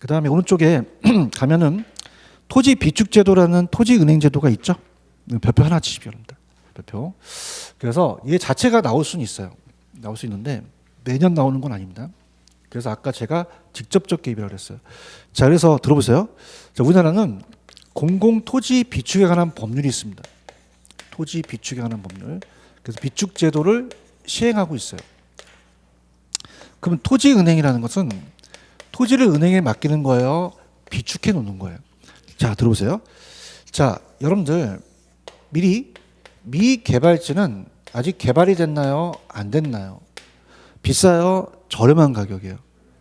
그 다음에 오른쪽에 가면은 토지 비축 제도라는 토지 은행 제도가 있죠. 별표 하나 치십시오, 여러분들. 별표. 그래서 얘 자체가 나올 수는 있어요. 나올 수 있는데 매년 나오는 건 아닙니다. 그래서 아까 제가 직접적 개입이라고 그랬어요. 자, 그래서 들어보세요. 자, 우리나라는 공공 토지 비축에 관한 법률이 있습니다. 토지 비축에 관한 법률. 그래서 비축 제도를 시행하고 있어요. 그럼 토지 은행이라는 것은 토지를 은행에 맡기는 거예요. 비축해 놓는 거예요. 자, 들어보세요. 자, 여러분들 미리 미개발지는 아직 개발이 됐나요? 안 됐나요? 비싸요? 저렴한 가격이에요.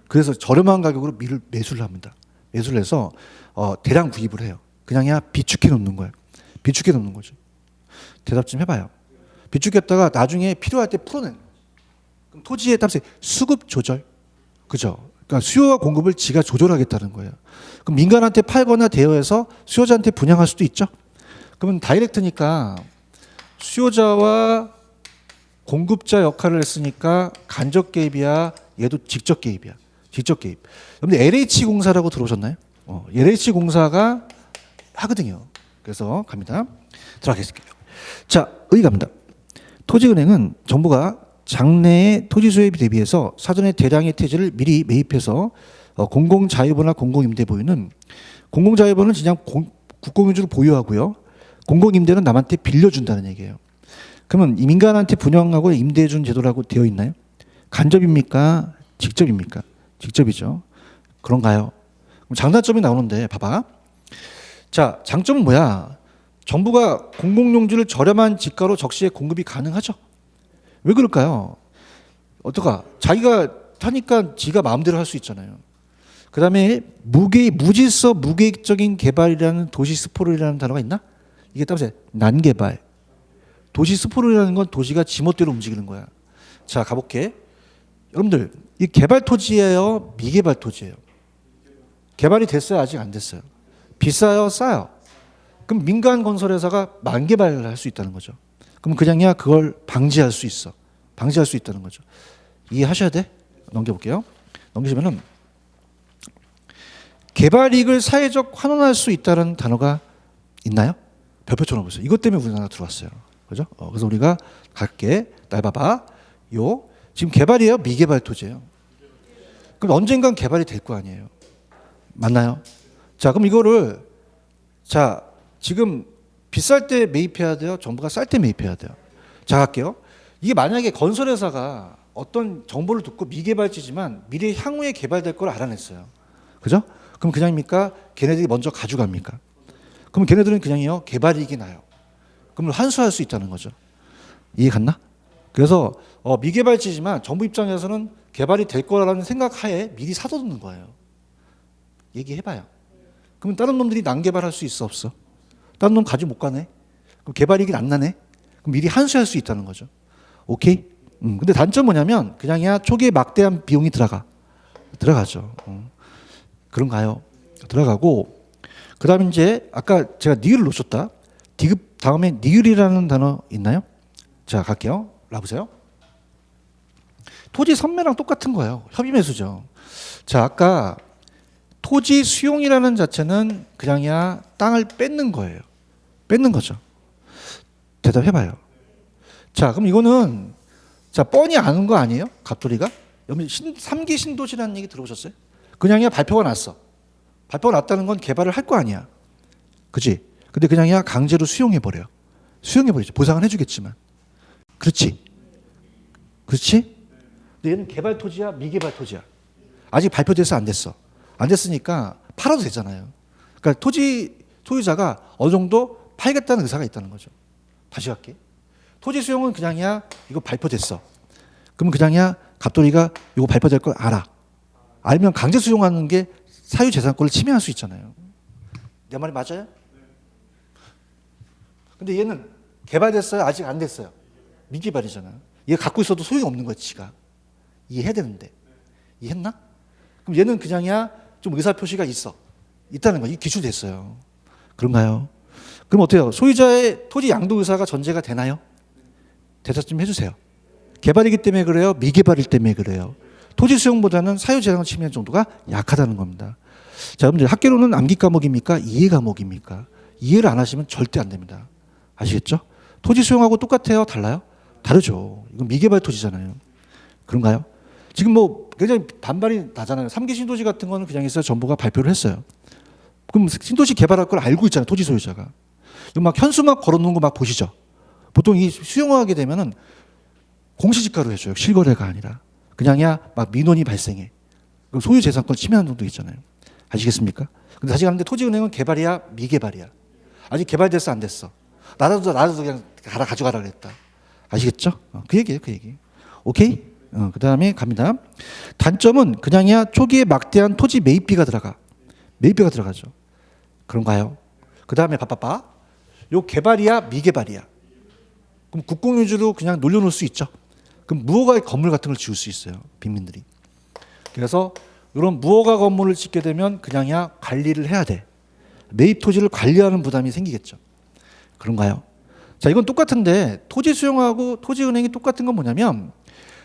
그래서 저렴한 가격으로 미를 매수를 합니다. 매수를 해서 어, 대량 구입을 해요. 그냥이야 비축해 놓는 거예요. 비축해 놓는 거죠. 대답 좀 해봐요. 비축했다가 나중에 필요할 때 거죠. 그럼 토지에 따라서 수급 조절, 그죠? 그러니까 수요와 공급을 지가 조절하겠다는 거예요. 그럼 민간한테 팔거나 대여해서 수요자한테 분양할 수도 있죠. 그러면 다이렉트니까 수요자와 공급자 역할을 했으니까 간접 개입이야. 얘도 직접 개입이야. 직접 개입. 여러분 LH 공사라고 들어오셨나요? 어, LH 공사가 하거든요. 그래서 갑니다. 들어가겠습니다. 자, 여기 갑니다. 토지은행은 정부가 장래의 토지 수요에 대비해서 사전에 대량의 토지를 미리 매입해서 어, 공공자유보나 공공임대보유는 공공자유보는 그냥 공- 국공유주로 보유하고요. 공공임대는 남한테 빌려준다는 얘기예요. 그러면 이 민간한테 분양하고 임대해준 제도라고 되어 있나요? 간접입니까? 직접입니까? 직접이죠. 그런가요? 그럼 장단점이 나오는데 봐봐. 자, 장점은 뭐야? 정부가 공공용지를 저렴한 지가로 적시에 공급이 가능하죠. 왜 그럴까요? 어떡하? 자기가 타니까 지가 마음대로 할 수 있잖아요. 그 다음에 무계 무질서 무계획적인 개발이라는 도시 스포를이라는 단어가 있나? 이게 따라서 난개발. 도시 스포를이라는 건 도시가 지멋대로 움직이는 거야. 자, 가볼게. 여러분들, 이 개발 토지예요, 미개발 토지예요. 개발이 됐어요, 아직 안 됐어요. 비싸요, 싸요. 그럼 민간 건설회사가 만개발을 할 수 있다는 거죠. 그럼 그냥이야 그걸 방지할 수 있어. 방지할 수 있다는 거죠. 이해하셔야 돼? 넘겨볼게요. 넘기시면은 개발 이익을 사회적 환원할 수 있다는 단어가 있나요? 별표 쳐놓으세요. 이것 때문에 우리나라 들어왔어요. 그죠? 어, 그래서 우리가 갈게. 날 봐봐. 요 지금 개발이에요? 미개발 토지예요? 그럼 언젠간 개발이 될 거 아니에요? 맞나요? 자, 그럼 이거를 자 지금 비쌀 때 매입해야 돼요. 정부가 쌀 때 매입해야 돼요. 자 갈게요. 이게 만약에 건설회사가 어떤 정보를 듣고 미개발지지만 미래 향후에 개발될 걸 알아냈어요. 그죠? 그럼 그냥입니까? 걔네들이 먼저 가져갑니까? 그럼 걔네들은 그냥이요 개발이익이 나요. 그럼 환수할 수 있다는 거죠. 이해 갔나? 그래서 어, 미개발지지만 정부 입장에서는 개발이 될 거라는 생각하에 미리 사두는 거예요. 얘기해봐요. 그러면 다른 놈들이 난개발할 수 있어 없어? 다른 놈 가지 못 가네. 그럼 개발이익이 안 나네. 그럼 미리 환수할 수 있다는 거죠. 오케이? 음, 근데 단점 뭐냐면 그냥이야 초기에 막대한 비용이 들어가. 들어가죠. 음. 그런가요? 들어가고 그다음에 이제 아까 제가 니을을 놓쳤다. 디귿 다음에 니을이라는 단어 있나요? 자 갈게요. 라보세요. 토지 선매랑 똑같은 거예요. 협의 매수죠. 자 아까 토지 수용이라는 자체는 그냥이야 땅을 뺏는 거예요. 뺏는 거죠. 대답해봐요. 자, 그럼 이거는 자 뻔히 아는 거 아니에요? 갑돌이가? 여러분 신, 3기 신도시라는 얘기 들어보셨어요? 그냥 이야 발표가 났어. 발표가 났다는 건 개발을 할 거 아니야. 그지? 근데 그냥 이야 강제로 수용해 버려. 수용해 버리죠. 보상은 해주겠지만. 그렇지. 그렇지? 근데 얘는 개발 토지야, 미개발 토지야. 아직 발표돼서 안 됐어. 안 됐으니까 팔아도 되잖아요. 그러니까 토지 소유자가 어느 정도 팔겠다는 의사가 있다는 거죠. 다시 할게. 토지 수용은 그냥이야 이거 발표됐어. 그러면 그냥이야 갑돌이가 이거 발표될 걸 알아. 알면 강제 수용하는 게 사유 재산권을 침해할 수 있잖아요. 내 말이 맞아요? 근데 얘는 개발됐어요? 아직 안 됐어요. 미개발이잖아요. 얘 갖고 있어도 소용이 없는 거야, 지가. 이해해야 되는데. 이해했나? 그럼 얘는 그냥이야 좀 의사 표시가 있어. 있다는 거. 이 기출됐어요. 그런가요? 그럼 어때요? 소유자의 토지 양도 의사가 전제가 되나요? 대답 좀 해주세요. 개발이기 때문에 그래요? 미개발일 때문에 그래요? 토지 수용보다는 사유재산 침해 정도가 약하다는 겁니다. 자, 여러분들 학계론은 암기 과목입니까? 이해 과목입니까? 이해를 안 하시면 절대 안 됩니다. 아시겠죠? 토지 수용하고 똑같아요? 달라요? 다르죠. 이건 미개발 토지잖아요. 그런가요? 지금 뭐 굉장히 반발이 나잖아요. 삼기 신도시 같은 거는 그냥 있어요. 정부가 발표를 했어요. 그럼 신도시 개발할 걸 알고 있잖아요. 토지 소유자가. 이거 막 현수막 걸어놓은 거 막 보시죠. 보통 이 수용하게 되면은 공시지가로 해줘요. 실거래가 아니라. 그냥야 막 민원이 발생해. 소유재산권 침해하는 정도 있잖아요. 아시겠습니까? 근데 다시 가는데 토지은행은 개발이야 미개발이야. 아직 개발됐어 안 됐어. 나라도 나라도 그냥 가라 가져가라 그랬다. 아시겠죠? 어, 그 얘기예요, 그 얘기. 오케이? 어, 그 다음에 갑니다. 단점은 그냥이야 초기에 막대한 토지 매입비가 들어가. 매입비가 들어가죠. 그런가요? 그 다음에 봐봐봐. 요 개발이야 미개발이야. 그럼 국공 유지로 그냥 놀려놓을 수 있죠. 그럼 무허가 건물 같은 걸 지을 수 있어요. 빈민들이. 그래서 이런 무허가 건물을 짓게 되면 그냥야 관리를 해야 돼. 매입 토지를 관리하는 부담이 생기겠죠. 그런가요? 자, 이건 똑같은데 토지 수용하고 토지 은행이 똑같은 건 뭐냐면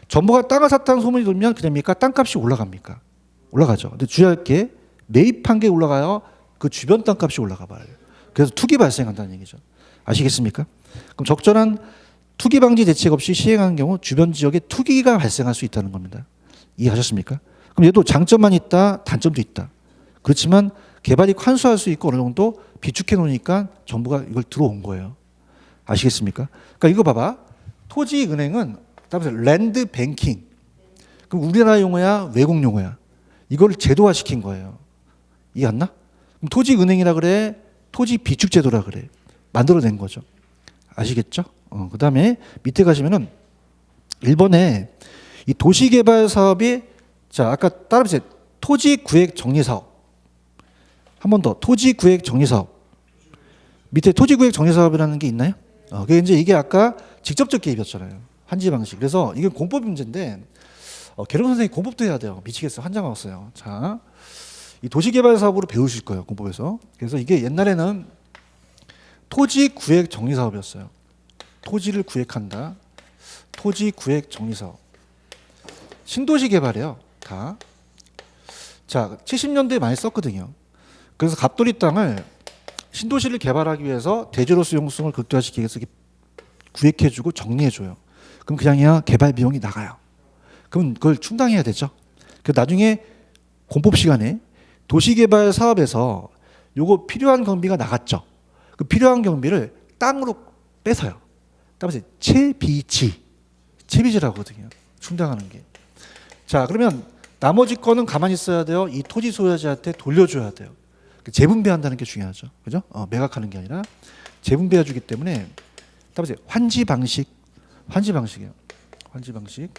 정부가 땅을 샀다는 소문이 돌면 그냥입니까? 땅값이 올라갑니까? 올라가죠. 근데 주의할 게 매입한 게 올라가요. 그 주변 땅값이 올라가 봐요. 그래서 투기 발생한다는 얘기죠. 아시겠습니까? 그럼 적절한 투기 방지 대책 없이 시행하는 경우 주변 지역에 투기가 발생할 수 있다는 겁니다. 이해하셨습니까? 그럼 얘도 장점만 있다, 단점도 있다. 그렇지만 개발이 환수할 수 있고 어느 정도 비축해 놓으니까 정부가 이걸 들어온 거예요. 아시겠습니까? 그러니까 이거 봐봐. 토지 은행은 따라서 랜드 뱅킹. 그럼 우리나라 용어야, 외국 용어야. 이걸 제도화 시킨 거예요. 이해 안 나? 그럼 토지 은행이라 그래, 토지 비축 제도라 그래. 만들어낸 거죠. 아시겠죠? 어, 그 다음에 밑에 가시면은 일본에 이 도시개발 사업이 자 아까 따라보세요. 토지 구획 정리 사업. 한 번 더 토지 구획 정리 사업. 밑에 토지 구획 정리 사업이라는 게 있나요? 어, 그게 이제 이게 아까 직접적 개입이었잖아요. 환지 방식. 그래서 이게 공법 문제인데 어, 개론 선생님 공법도 해야 돼요. 미치겠어요. 한장 왔어요. 자, 이 도시개발 사업으로 배우실 거예요. 공법에서. 그래서 이게 옛날에는 토지 구획 정리 사업이었어요. 토지를 구획한다. 토지 구획 정리 사업. 신도시 개발이에요. 다. 자, 70년대에 많이 썼거든요. 그래서 갑돌이 땅을 신도시를 개발하기 위해서 대지로 수용성을 극대화시키기 위해서 구획해주고 정리해줘요. 그럼 그냥이야 개발 비용이 나가요. 그럼 그걸 충당해야 되죠. 그 나중에 공법 시간에 도시개발 사업에서 요거 필요한 경비가 나갔죠. 그 필요한 경비를 땅으로 뺏어요. 따라서 채비지, 채비지라고 하거든요. 충당하는 게. 자, 그러면 나머지 거는 가만히 있어야 돼요. 이 토지 소유자한테 돌려줘야 돼요. 그 재분배한다는 게 중요하죠. 그죠? 어, 매각하는 게 아니라 재분배해 주기 때문에 따라서 환지 방식, 환지 방식이에요. 환지 방식.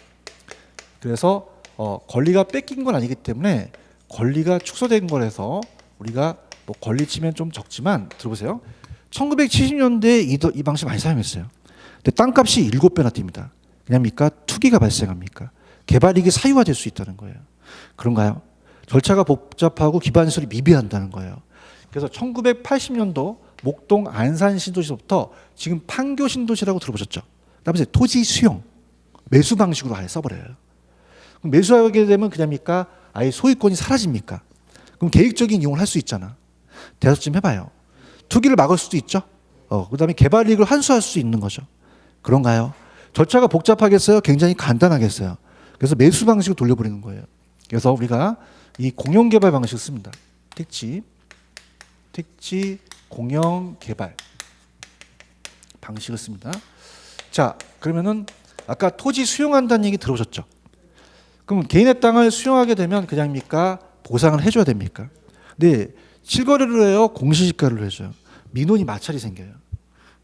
그래서 어, 권리가 뺏긴 건 아니기 때문에 권리가 축소된 거라서 우리가 뭐 권리 치면 좀 적지만 들어보세요. 1970년대에 이, 이 방식 많이 사용했어요. 근데 땅값이 일곱 배나 뜁니다. 왜냐합니까? 투기가 발생합니까? 개발이익이 사유화될 수 있다는 거예요. 그런가요? 절차가 복잡하고 기반 시설이 미비한다는 거예요. 그래서 1980년도 목동 안산 신도시부터 지금 판교 신도시라고 들어보셨죠? 그다음에 토지 수용 매수 방식으로 아예 써버려요. 그럼 매수하게 되면 그냥입니까? 아예 소유권이 사라집니까? 그럼 계획적인 이용을 할 수 있잖아. 대여섯 좀 해봐요. 투기를 막을 수도 있죠. 어, 그 다음에 개발 이익을 환수할 수 있는 거죠. 그런가요? 절차가 복잡하겠어요? 굉장히 간단하겠어요. 그래서 매수 방식으로 돌려버리는 거예요. 그래서 우리가 이 공영 개발 방식을 씁니다. 택지, 택지 공영 개발 방식을 씁니다. 자, 그러면은 아까 토지 수용한다는 얘기 들어보셨죠? 그럼 개인의 땅을 수용하게 되면 그냥입니까? 보상을 해줘야 됩니까? 근데 실거래를 해요? 공시지가를 해줘요? 민원이 마찰이 생겨요.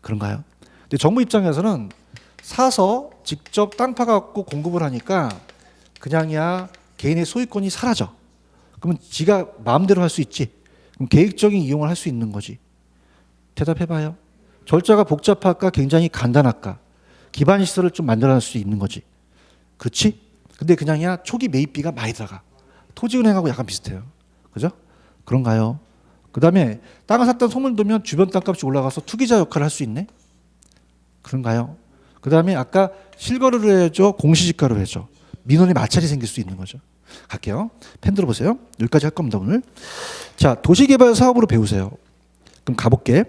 그런가요? 근데 정부 입장에서는 사서 직접 땅 파갖고 공급을 하니까 그냥이야 개인의 소유권이 사라져. 그러면 지가 마음대로 할 수 있지. 그럼 계획적인 이용을 할 수 있는 거지. 대답해봐요. 절차가 복잡할까 굉장히 간단할까 기반 시설을 좀 만들어낼 수 있는 거지. 그렇지? 근데 그냥이야 초기 매입비가 많이 들어가. 토지은행하고 약간 비슷해요. 그죠? 그런가요? 그 다음에 땅을 샀다는 소문 들면 주변 땅값이 올라가서 투기자 역할을 할 수 있네? 그런가요? 그 다음에 아까 실거래를 해줘, 공시지가로 해줘. 민원의 마찰이 생길 수 있는 거죠. 갈게요. 펜 들어보세요. 여기까지 할 겁니다 오늘. 자 도시개발 사업으로 배우세요. 그럼 가볼게.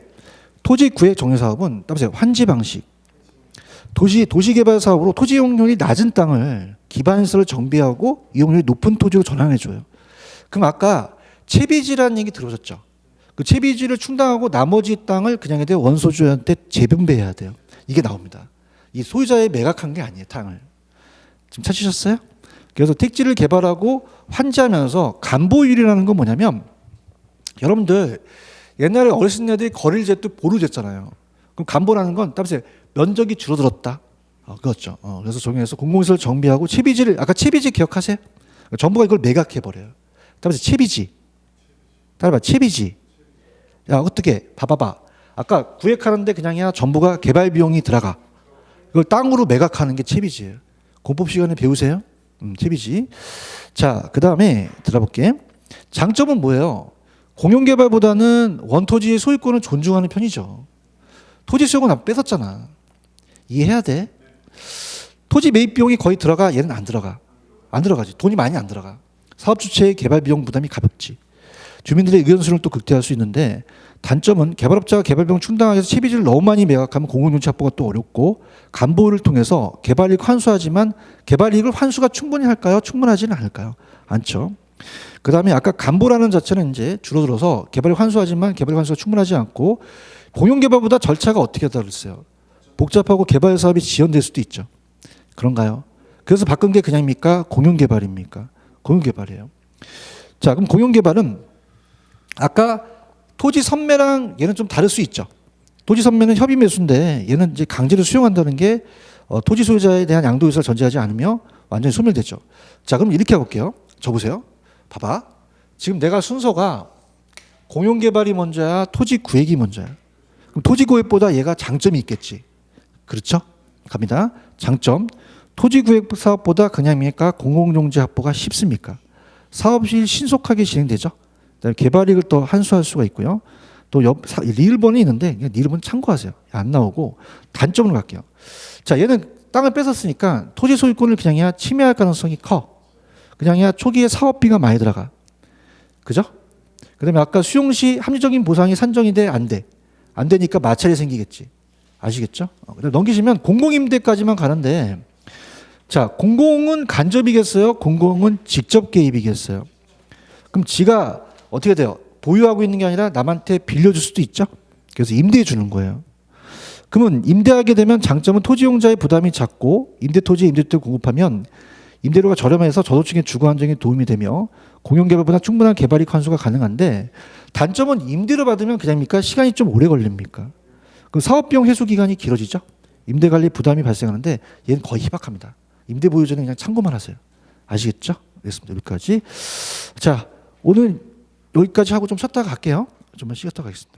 토지 구획 정리 사업은 따보세요. 환지 방식. 도시 도시개발 사업으로 토지 이용률이 낮은 땅을 기반시설을 정비하고 이용률이 높은 토지로 전환해 줘요. 그럼 아까 채비지라는 얘기 들어보셨죠? 그 채비지를 충당하고 나머지 땅을 그냥 애들 원소주한테 재분배해야 돼요. 이게 나옵니다. 이 소유자의 매각한 게 아니에요, 땅을. 지금 찾으셨어요? 그래서 택지를 개발하고 환지하면서 간보율이라는 건 뭐냐면 여러분들 옛날에 어르신 네들이 거리를 쟀도 보루 쟀잖아요. 그럼 간보라는 건 따라서 면적이 줄어들었다. 어, 그렇죠. 어, 그래서 정해서 공공시설 정비하고 채비지를 아까 채비지 기억하세요? 정부가 이걸 매각해 버려요. 따라서 채비지. 따라봐 채비지. 야 어떻게 봐봐봐. 아까 구획하는데 그냥 야 정부가 개발 비용이 들어가. 이걸 땅으로 매각하는 게 채비지예요. 공법 시간에 배우세요. 음, 채비지. 자, 그 다음에 들어볼게. 장점은 뭐예요? 공용 개발보다는 원토지의 소유권을 존중하는 편이죠. 토지 수용은 안 뺏었잖아. 이해해야 돼. 토지 매입 비용이 거의 들어가, 얘는 안 들어가. 안 들어가지. 돈이 많이 안 들어가. 사업 주체의 개발 비용 부담이 가볍지. 주민들의 의견 수를 또 극대화할 수 있는데 단점은 개발업자가 개발 비용 충당하기 위해서 채비지를 너무 많이 매각하면 공공용지 확보가 또 어렵고 간보를 통해서 개발이익 환수하지만 개발이익을 환수가 충분히 할까요? 충분하지는 않을까요? 않죠. 그 다음에 아까 간보라는 자체는 이제 줄어들어서 개발이 환수하지만 개발 환수가 충분하지 않고 공용개발보다 절차가 어떻게 다르세요? 복잡하고 개발 사업이 지연될 수도 있죠. 그런가요? 그래서 바꾼 게 그냥입니까? 공용개발입니까? 공용개발이에요. 자, 그럼 공용개발은 아까 토지 선매랑 얘는 좀 다를 수 있죠. 토지 선매는 협의 매수인데 얘는 이제 강제로 수용한다는 게 어, 토지 소유자에 대한 양도 의사를 전제하지 않으며 완전히 소멸됐죠. 자, 그럼 이렇게 해볼게요. 저 보세요. 봐봐. 지금 내가 순서가 공용 개발이 먼저야, 토지 구획이 먼저야. 그럼 토지 구획보다 얘가 장점이 있겠지. 그렇죠? 갑니다. 장점. 토지 구획 사업보다 그냥입니까? 공공용지 확보가 쉽습니까? 사업이 신속하게 진행되죠. 개발이익을 또 환수할 수가 있고요. 또 옆, 사, 리을번이 있는데 그냥 리을번 참고하세요. 안 나오고 단점으로 갈게요. 자, 얘는 땅을 뺏었으니까 토지 소유권을 그냥이야 침해할 가능성이 커. 그냥이야 초기에 사업비가 많이 들어가. 그죠? 그 다음에 아까 수용 시 합리적인 보상이 산정인데 안 돼. 안 되니까 마찰이 생기겠지. 아시겠죠? 어, 넘기시면 공공임대까지만 가는데 자, 공공은 간접이겠어요? 공공은 직접 개입이겠어요? 그럼 지가 어떻게 돼요? 보유하고 있는 게 아니라 남한테 빌려줄 수도 있죠. 그래서 임대해 주는 거예요. 그러면 임대하게 되면 장점은 토지용자의 부담이 작고 임대 토지에 임대주택 공급하면 임대료가 저렴해서 저소층의 주거 안정에 도움이 되며 공용 개발보다 충분한 개발 이익 환수가 가능한데 단점은 임대료 받으면 그냥입니까? 시간이 좀 오래 걸립니까? 그럼 사업 비용 회수 기간이 길어지죠. 임대 관리 부담이 발생하는데 얘는 거의 희박합니다. 임대 보유자는 그냥 참고만 하세요. 아시겠죠? 알겠습니다. 여기까지. 자, 오늘 여기까지 하고 좀 쉬었다가 갈게요. 좀만 쉬었다가 가겠습니다.